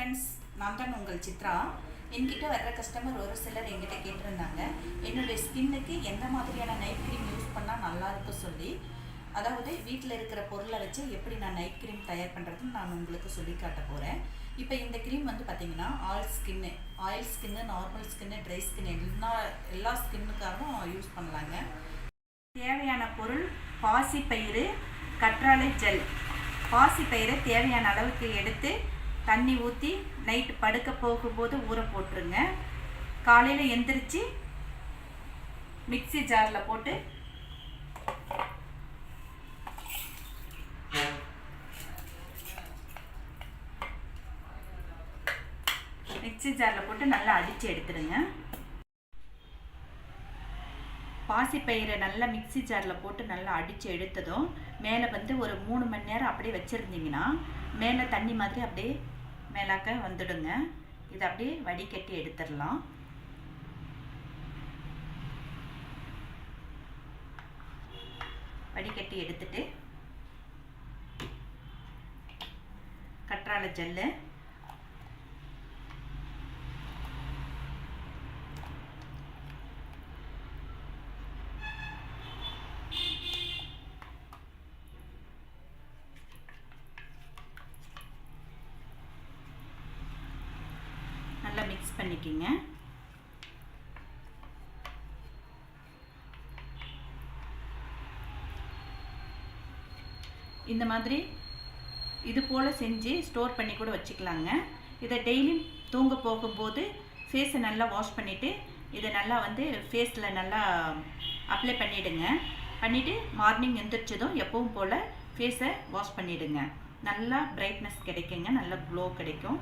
Friends நான் தான் உங்கள் சித்ரா. என்கிட்ட வர்ற கஸ்டமர் ஒரு சிலர் என்கிட்ட கேட்டிருந்தாங்க. என்னுடைய ஸ்கின்னுக்கு எந்த மாதிரியான நைட் க்ரீம் யூஸ் பண்ணால் நல்லா இருக்கும் சொல்லி. அதாவது வீட்டில் இருக்கிற பொருளை வச்சு எப்படி நான் நைட் க்ரீம் தயார் பண்ணுறதுன்னு நான் உங்களுக்கு சொல்லி காட்ட போகிறேன் இப்போ இந்த க்ரீம் வந்து பார்த்தீங்கன்னா ஆயில் ஸ்கின்னு ஆயில் ஸ்கின்னு நார்மல் ஸ்கின்னு ட்ரை ஸ்கின் எல்லா எல்லா ஸ்கின்னுக்காகவும் யூஸ் பண்ணலாங்க. தேவையான பொருள் பாசிப்பயிறு கற்றாழை ஜெல் பாசிப்பயிரை தேவையான அளவுக்கு எடுத்து தண்ணி ஊற்றி நைட்டு படுக்க போகும்போது ஊற போட்டுருங்க. காலையில் எந்திரிச்சு மிக்சி ஜாரில் போட்டு மிக்ஸி ஜாரில் போட்டு நல்லா அடித்து எடுத்துடுங்க பாசிப்பயிரை நல்லா மிக்ஸி ஜாரில் போட்டு நல்லா அடித்து எடுத்ததும் மேலே வந்து ஒரு மூணு மணி நேரம் அப்படியே வச்சுருந்தீங்கன்னா மேலே தண்ணி மாதிரி அப்படியே மேலாக்க வந்துடுங்க. இதை அப்படியே வடிகட்டி எடுத்துடலாம். வடிகட்டி எடுத்துட்டு கற்றாழை ஜெல்லு நல்லா மிக்ஸ் பண்ணிக்கிங்க. இந்த மாதிரி இது போல் செஞ்சு ஸ்டோர் பண்ணி கூட வச்சுக்கலாங்க. இதை டெய்லி தூங்க போகும்போது ஃபேஸை நல்லா வாஷ் பண்ணிவிட்டு இதை நல்லா வந்து ஃபேஸில் நல்லா அப்ளை பண்ணிவிடுங்க பண்ணிவிட்டு மார்னிங் எந்திரிச்சதும் எப்பவும் போல் ஃபேஸை வாஷ் பண்ணிவிடுங்க நல்லா பிரைட்னஸ் கிடைக்குங்க நல்லா க்ளோ கிடைக்கும்.